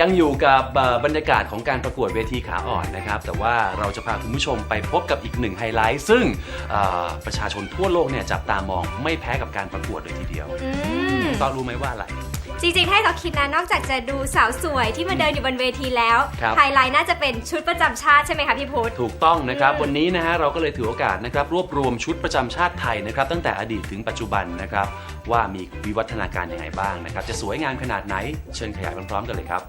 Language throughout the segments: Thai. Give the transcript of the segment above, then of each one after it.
ยังอยู่กับเอ่อบรรยากาศของการประกวดเวทีขาอ่อนนะครับ แต่ว่าเราจะพาคุณผู้ชมไปพบกับอีกหนึ่งไฮไลท์ ซึ่งเอ่อประชาชนทั่วโลกเนี่ยจับตามองไม่แพ้กับการประกวดเลยทีเดียวอืมต้องรู้ไหมว่าอะไร จริงๆ ให้เขาคิดนะนอกจากจะดูสาวสวยที่มาเดินอยู่บนเวทีแล้วครับ ไฮไลท์น่าจะเป็นชุดประจำชาติใช่ไหมคะพี่พุธถูกต้องนะครับอืมวันนี้นะฮะเราก็เลยถือโอกาสนะครับ รวบรวมชุดประจำชาติไทยนะครับ ตั้งแต่อดีตถึงปัจจุบันนะครับ ว่ามีวิวัฒนาการยังไงบ้างนะครับ จะสวยงามขนาดไหน เชิญขยายพร้อมๆกันเลยครับ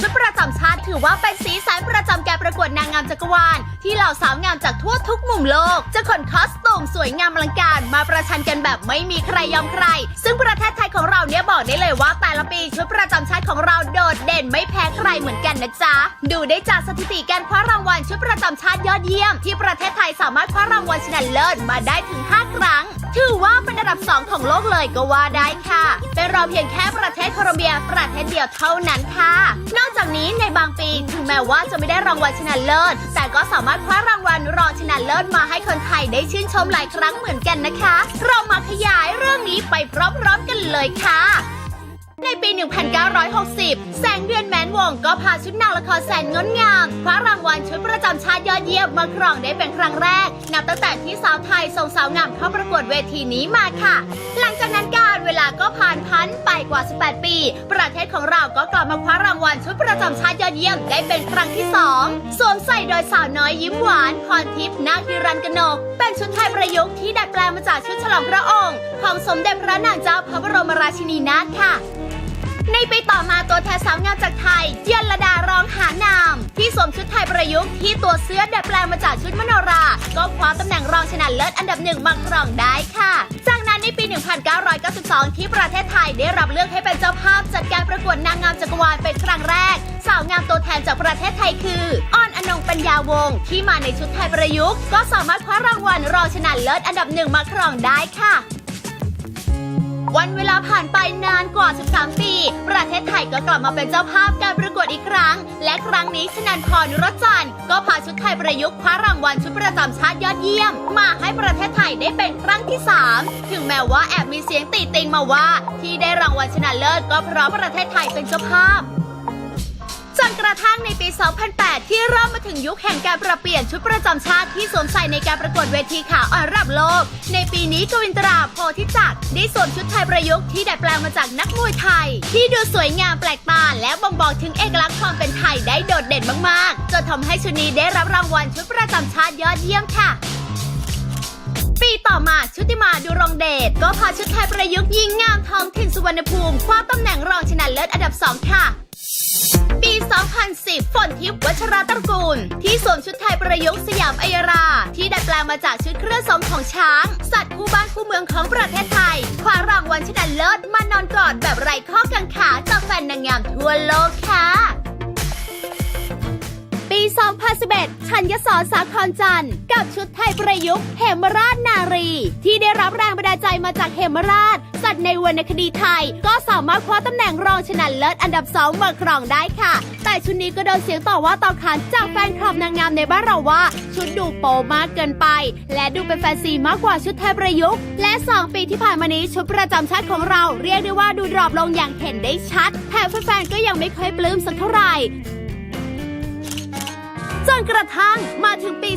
ชุดประจำชาติ ถือว่าเป็นสีสันประจำการประกวดนางงามจักรวาล ที่เหล่าสาวงามจากทั่วทุกมุมโลก จะขนคอสตูมสวยงามอลังการ มาประชันกันแบบไม่มีใครยอมใคร ซึ่งประเทศไทยของเราเนี่ยบอกได้เลยว่าแต่ละปีชุดประจำชาติของเราโดดเด่นไม่แพ้ใครเหมือนกันนะจ๊ะ ดูได้จากสถิติการคว้ารางวัลชุดประจำชาติยอดเยี่ยม ที่ประเทศไทยสามารถคว้ารางวัลชนะเลิศมาได้ถึง 5 ครั้ง ถือว่าเป็นอันดับ 2 ของโลกเลยก็ว่าได้ค่ะ เป็นรองเพียงแค่ประเทศโคลอมเบีย ประเทศเดียวเท่านั้นค่ะ นอกจากนี้ในบางปีถึงแม้ว่าจะไม่ได้รางวัลชนะเลิศ แต่ก็สามารถคว้ารางวัลรองชนะเลิศมาให้คนไทยได้ชื่นชมหลายครั้งเหมือนกันนะคะ เรามาขยายเรื่องนี้ไปพร้อมๆกันเลยค่ะในปี 1960 แสงเดือนแมนวงก็พาชุดนางละครแสนงดงามคว้ารางวัล จำชาติยอดเยี่ยมมาครองได้เป็นครั้งแรก นับตั้งแต่ที่สาวไทยส่งสาวงามเข้าประกวดเวทีนี้มาค่ะ หลังจากนั้นการเวลาก็ผ่านพันไปกว่า 18 ปี ประเทศของเราก็กลับมาคว้ารางวัลชุดประจำชาติยอดเยี่ยมได้เป็นครั้งที่สองสวมใส่โดยสาวน้อยยิ้มหวานพรทิพย์นาคฮิรันกนก เป็นชุดไทยประยุกต์ที่ดัดแปลงมาจากชุดฉลองพระองค์ ของสมเด็จพระนางเจ้าพระบรมราชินีนาถค่ะ ในปีต่อมาตัวแทนสาวงามจากไทยเยนระดาร้องหานา ประยุกต์ที่ตัวเสื้อดัดแปลงมาจากชุดมโนรา ก็คว้าตำแหน่งรองชนะเลิศอันดับหนึ่งมาครองได้ค่ะ จากนั้นในปี 1992 ที่ประเทศไทยได้รับเลือกให้เป็นเจ้าภาพจัดการประกวดนางงามจักรวาลเป็นครั้งแรก สาวงามตัวแทนจากประเทศไทยคืออ้อนอนงปัญญาวงศ์ที่มาในชุดไทยประยุกต์ ก็สามารถคว้ารางวัลรองชนะเลิศอันดับหนึ่งมาครองได้ค่ะ วันเวลาผ่านไปนานกว่า 13 ปี ประเทศไทยก็กลับมาเป็นเจ้าภาพการประกวดอีกครั้ง และครั้งนี้ชนันพรรจันทร์ก็พาชุดไทยประยุกต์คว้ารางวัลชุดประจำชาติยอดเยี่ยม มาให้ประเทศไทยได้เป็นครั้งที่ 3 ถึงแม้ว่าแอบมีเสียงตีติงมาว่า ที่ได้รางวัลชนะเลิศก็เพราะประเทศไทยเป็นเจ้าภาพ จนกระทั่งในปี 2008 ที่เริ่มมาถึงยุคแห่งการปรับเปลี่ยนชุดประจำชาติที่สวมใส่ในการประกวดเวทีข่าวออนระดับโลก ในปีนี้กวินตราโพธิจักรได้สวมชุดไทยประยุกต์ที่ดัดแปลงมาจากนักมวยไทย ที่ดูสวยงามแปลกตาและบ่งบอกถึงเอกลักษณ์ความเป็นไทยได้โดดเด่นมากๆ จนทำให้ชุดนี้ได้รับรางวัลชุดประจำชาติยอดเยี่ยมค่ะปีต่อมาชุติมาดูรงเดชก็พาชุดไทยประยุกต์ยิงงามทองถิ่นสุวรรณภูมิคว้าตำแหน่งรองชนะเลิศอันดับ 2 ค่ะ ปี 2010 ฝนทิพย์วัชราตระกูล ที่สวมชุดไทยประยุกต์สยามอัยรา ที่ดัดแปลงมาจากชุดเครื่องสมของช้าง สัตว์คู่บ้านคู่เมืองของประเทศไทย คว้ารางวัลชนะเลิศมานอนกอดแบบไร้ข้อกังขาจากแฟนนางงามทั่วโลกค่ะ 2011 ชัญญสอนสาครจันทร์ กับชุดไทยประยุกต์ เหมราชนารี ที่ได้รับแรงบันดาลใจมาจากเหมราช สัตว์ในวรรณคดีไทย ก็สามารถคว้าตำแหน่งรองชนะเลิศอันดับ2มาครองได้ค่ะ แต่ชุดนี้ก็โดนเสียงต่อว่าต่อขานจากแฟนคลับนางงามในบ้านเราว่า ชุดดูโปมากเกินไป และดูเป็นแฟนซีมากกว่าชุดไทยประยุกต์ และ 2 ปีที่ผ่านมานี้ชุดประจำชาติของเราเรียกได้ว่าดูดรอปลงอย่างเห็นได้ชัด แถมแฟนๆก็ยังไม่ค่อยปลื้มสักเท่าไหร่ นกระทั่งมาถึงปี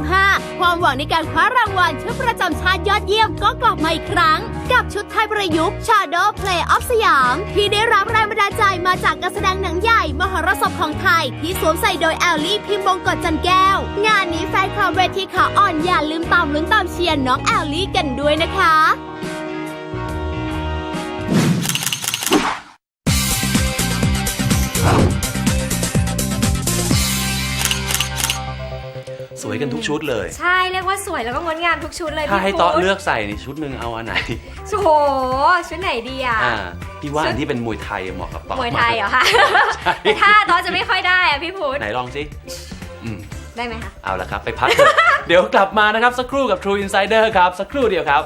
2015 ความหวังในการคว้ารางวัลชุดประจำชาติยอดเยี่ยมก็กลับมาอีกครั้ง กับชุดไทยประยุกต์ Shadow Play of สยาม ที่ได้รับแรงบันดาลใจมาจากการแสดงหนังใหญ่ มหรสพของไทย ที่สวมใส่โดยแอลลี่พิมพ์บงกฎจันแก้ว งานนี้แฟนคลับเวทีขาอ่อนอย่าลืมตามลุ้นตามเชียร์น้องแอลลี่กันด้วยนะคะ กันทุกชุดเลย ใช่เรียกว่าสวยแล้วก็งดงามทุกชุดเลยถ้าพี่ให้พุธเตาะเลือกใส่นี่ชุดหนึ่งเอาอันไหนโอ้โหชุดไหนดีอะอ่าพี่ว่าอันที่เป็นมวยไทยเหมาะกับเตาะมวยไทยเหรอคะใช่แต่ถ้าตอนจะไม่ค่อยได้อะพี่พุธไหนลองสิอืมได้ไหมคะ เอาละครับ ไปพักเถอะ เดี๋ยวกลับมานะครับ สักครู่กับ True Insider ครับ สักครู่เดียวครับ